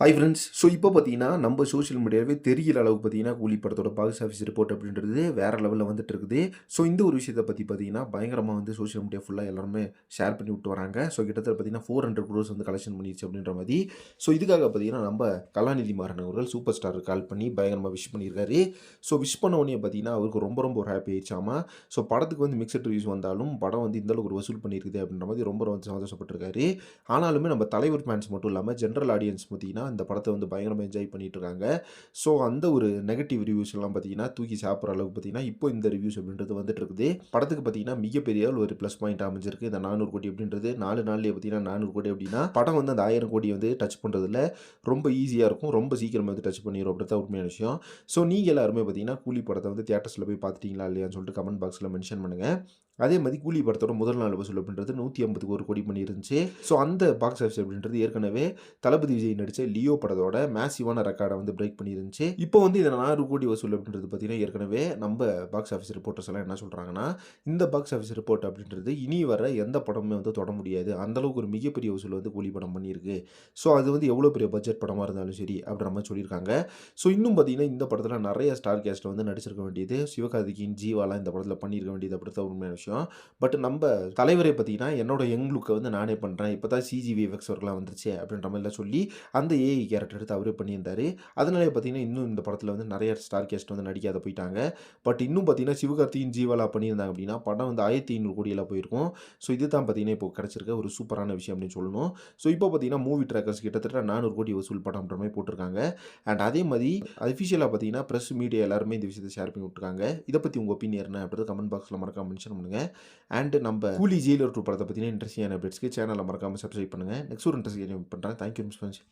Hi friends so இப்போ பார்த்தீங்கன்னா நம்ம சோஷியல் மீடியாவே தெரிகிற அளவுக்கு பார்த்தீங்கன்னா கூலி படத்தோட பாக்ஸ் ஆஃபீஸ் ரிப்போர்ட் அப்படின்றது வேறு லெவலில் வந்துட்டு இருக்குது. ஸோ இந்த ஒரு விஷயத்தை பற்றி பார்த்தீங்கன்னா பயங்கரமாக வந்து சோஷியல் மீடியா ஃபுல்லாக எல்லாருமே ஷேர் பண்ணி விட்டு வராங்க. ஸோ கிட்டத்தட்ட பார்த்தீங்கன்னா ஃபோர் ஹண்ட்ரட் க்ரோஸ் வந்து கலெக்ஷன் பண்ணிடுச்சு அப்படின்ற மாதிரி. ஸோ இதுக்காக பார்த்தீங்கன்னா நம்ம கலாநிதி மாறன் அவர்கள் சூப்பர் ஸ்டார் கால் பண்ணி பயங்கரமாக விஷ் பண்ணியிருக்காரு. ஸோ விஷ் பண்ண உடனே பார்த்தீங்கன்னா அவருக்கு ரொம்ப ரொம்ப ஒரு ஹாப்பி ஆயிடுச்சாமா ஸோ படத்துக்கு வந்து மிக்சட் ரிவ்யூஸ் வந்தாலும் படம் வந்து இந்தளவுக்கு ஒரு வசூல் பண்ணியிருக்குது அப்படின்ற மாதிரி ரொம்ப ரொம்ப சந்தோஷப்பட்டிருக்காரு. ஆனாலுமே நம்ம தலைவர் ஃபேன்ஸ் மட்டும் இல்லாமல் ஜென்ரல் ஆடியன்ஸ் பார்த்தீங்கன்னா இந்த படத்தை வந்து பயங்கரமாக என்ஜாய் பண்ணிட்டு இருக்காங்க ஸோ அந்த ஒரு நெகட்டிவ் ரிவ்யூஸ் எல்லாம் பார்த்தீங்கன்னா தூக்கி சாப்பிட்ற அளவுக்கு பார்த்தீங்கன்னா இப்போ இந்த ரிவ்யூஸ் அப்படின்றது வந்துட்டு இருக்குது படத்துக்கு பார்த்தீங்கன்னா மிகப்பெரிய ஒரு ப்ளஸ் பாயிண்ட் அமைஞ்சிருக்கு. இந்த நானூறு கோடி அப்படின்றது நாலு நாள்லேயே பார்த்தீங்கன்னா நானூறு கோடி அப்படின்னா படம் வந்து அந்த ஆயிரம் கோடி வந்து டச் பண்ணுறதுல ரொம்ப ஈஸியாக இருக்கும். ரொம்ப சீக்கிரமாக வந்து டச் பண்ணிடும் அப்படி தான் உண்மையான விஷயம். ஸோ நீங்கள் எல்லாருமே பார்த்தீங்கன்னா கூலி படத்தை வந்து தியேட்டர்ஸில் போய் பார்த்துட்டீங்களா இல்லையான்னு சொல்லிட்டு கமெண்ட் பாக்ஸில் மென்ஷன் பண்ணுங்கள் அதே மாதிரி கூலி படத்தோட முதல் நாள் வசூல் அப்படின்றது நூற்றி ஐம்பத்துக்கு ஒரு கோடி பண்ணி இருந்துச்சு ஸோ அந்த பாக்ஸ் ஆஃபீஸ் அப்படின்றது ஏற்கனவே தளபதி விஜய் நடித்த லியோ படத்தோட மேசிவான ரெக்கார்டை வந்து பிரேக் பண்ணியிருந்துச்சு. இப்போ வந்து இந்த நானூறு கோடி வசூல் அப்படின்றது பார்த்தீங்கன்னா ஏற்கனவே நம்ம பாக்ஸ் ஆஃபீஸ் ரிப்போர்ட்டர்ஸ் எல்லாம் என்ன சொல்கிறாங்கன்னா இந்த பாக்ஸ் ஆஃபீஸ் ரிப்போர்ட் அப்படின்றது இனி வர எந்த படமுமே வந்து தொட முடியாது. அந்தளவுக்கு ஒரு மிகப்பெரிய வசூல் வந்து கூலி படம் பண்ணியிருக்கு. ஸோ அது வந்து எவ்வளோ பெரிய பட்ஜெட் படமாக இருந்தாலும் சரி அப்படின்ற மாதிரி சொல்லியிருக்காங்க. ஸோ இன்னும் பார்த்தீங்கன்னா இந்த படத்தில் நிறைய ஸ்டார் கேஸ்ட்டில் வந்து நடிச்சிருக்க வேண்டியது. சிவகார்த்திகின் ஜீவாலாம் இந்த படத்தில் பண்ணியிருக்க வேண்டியது அப்படி உண்மையான விஷயம். பட் நம்ம தலைவரை பார்த்தீங்கன்னா என்னோட யங் லுக்கை வந்து நானே பண்ணுறேன் இப்போ தான் சிஜிவி விஎஃப்எக்ஸ் ஒர்க்லாம் வந்துருச்சு அப்படின்ற மாதிரிலாம் சொல்லி அந்த ஏஐ கேரக்டர் எடுத்து அவரே பண்ணியிருந்தார். அதனாலே பார்த்தீங்கன்னா இன்னும் இந்த படத்தில் வந்து நிறைய ஸ்டார் கேஸ்ட் வந்து நடிக்காத போயிட்டாங்க. பட் இன்னும் பார்த்தீங்கன்னா சிவகார்த்தியின் ஜீவாலா பண்ணியிருந்தாங்க அப்படின்னா படம் வந்து ஆயிரத்தி ஐநூறு கோடியெல்லாம் போயிருக்கும். ஸோ இது தான் பார்த்தீங்கன்னா இப்போ கிடச்சிருக்க ஒரு சூப்பரான விஷயம் அப்படின்னு சொல்லணும். ஸோ இப்போ பார்த்தீங்கன்னா மூவி ட்ராக்கர்ஸ் கிட்டத்தட்ட நானூறு கோடி வசூல் படம்ன்ற மாதிரி போட்டிருக்காங்க. அண்ட் அதே மாதிரி அஃபிஷியலாக பார்த்தீங்கன்னா ப்ரெஸ் மீடியா எல்லாருமே இந்த விஷயத்தை ஷேர் பண்ணி விட்டுருக்காங்க. இதை பற்றி உங்கள் ஒப்பீனியன் என்ன அப்படின்றது கமெண்ட் பாக்ஸில் மறக்காம மென்ஷன் பண்ணுங்கள் அண்டு நம்ம கூலி ஜெயிலர் டூ படத்தை பற்றின இன்ட்ரெஸ்டிங்கான அப்டேட்ஸ்க்கு சேனலில் மறக்காமல் சப்ஸ்கிரைப் பண்ணுங்கள் நெக்ஸ்ட் ஒரு இன்ட்ரெஸ்டிங் பண்ணுறேன் தேங்க்யூ மிஸ்